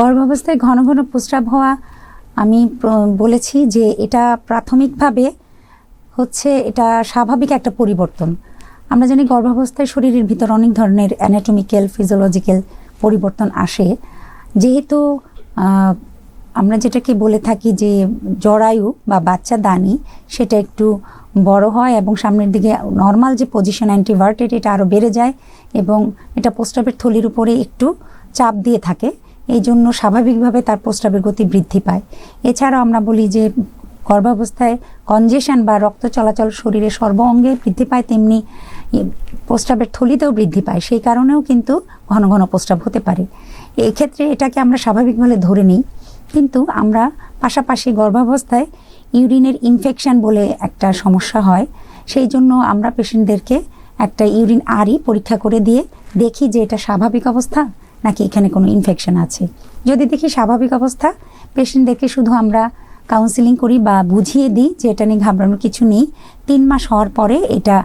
গর্ভাবস্থায় ঘন ঘন প্রস্রাব হওয়া, আমি বলেছি যে এটা প্রাথমিকভাবে হচ্ছে এটা স্বাভাবিক একটা পরিবর্তন। আমরা জানি গর্ভাবস্থায় শরীরের ভিতর অনেক ধরনের অ্যানাটমিক্যাল ফিজিওলজিক্যাল পরিবর্তন আসে। যেহেতু আমরা যেটাকে বলে থাকি যে জরায়ু বা বাচ্চা দানি, সেটা একটু বড় হয় এবং সামনের দিকে নর্মাল যে পজিশন অ্যান্টিভার্টেড এটা আরও বেড়ে যায় এবং এটা প্রস্রাবের থলির উপরে একটু চাপ দিয়ে থাকে। এই জন্য স্বাভাবিকভাবে তার প্রস্রাবের গতি বৃদ্ধি পায়। এছাড়াও আমরা বলি যে গর্ভাবস্থায় কনজেশন বা রক্ত চলাচল শরীরে সর্ব অঙ্গে বৃদ্ধি পায়, তেমনি প্রস্রাবের থলিতেও বৃদ্ধি পায়। সেই কারণেও কিন্তু ঘন ঘন প্রস্রাব হতে পারে। এই ক্ষেত্রে এটাকে আমরা স্বাভাবিকভাবে ধরে নিই। কিন্তু আমরা পাশাপাশি গর্ভাবস্থায় ইউরিনের ইনফেকশন বলে একটা সমস্যা হয়। সেই জন্য আমরা পেশেন্টদেরকে একটা ইউরিন আরই পরীক্ষা করে দিয়ে দেখি যে এটা স্বাভাবিক অবস্থা। নাকি এখানে কোনো ইনফেকশন আছে? যদি দেখি স্বাভাবিক অবস্থা, পেশেন্টদেরকে শুধু আমরা কাউন্সিলিং করি বা বুঝিয়ে দিই যে এটা নিয়ে ঘাবড়ানোর কিছু নেই, তিন মাস হওয়ার পরে এটা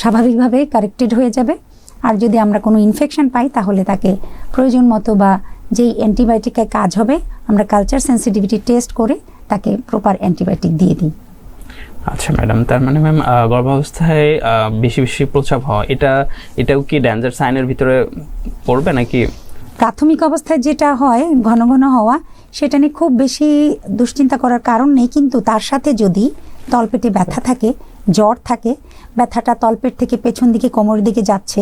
স্বাভাবিকভাবে কারেক্টেড হয়ে যাবে। আর যদি আমরা কোনো ইনফেকশন পাই, তাহলে তাকে প্রয়োজন মতো বা যেই অ্যান্টিবায়োটিকের কাজ হবে, আমরা কালচার সেন্সিটিভিটি টেস্ট করে তাকে প্রপার অ্যান্টিবায়োটিক দিয়ে দিই। আচ্ছা ম্যাডাম, তার মানে ম্যাম গর্ভাবস্থায় বেশি বেশি প্রস্রাব হওয়া, এটা, এটাও কি ড্যাঞ্জার সাইনের ভিতরে পড়বে নাকি প্রাথমিক অবস্থায় যেটা হয়, ঘন ঘন হওয়া, সেটা নিয়ে খুব বেশি দুশ্চিন্তা করার কারণ নেই, কিন্তু তার সাথে যদি তলপেটে ব্যথা থাকে, জ্বর থাকে, ব্যথাটা তলপেট থেকে পেছন দিকে, কোমরের দিকে যাচ্ছে,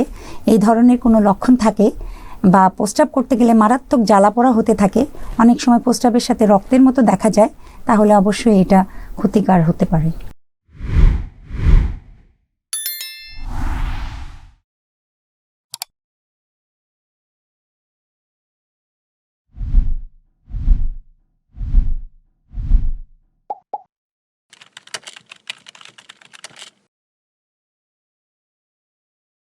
এই ধরনের কোনো লক্ষণ থাকে বা প্রস্রাব করতে গেলে মারাত্মক জ্বালা জ্বালাপোড়া হতে থাকে, অনেক সময় প্রস্রাবের সাথে রক্তের মতো দেখা যায়, তাহলে অবশ্যই এটা ক্ষতিকার হতে পারে।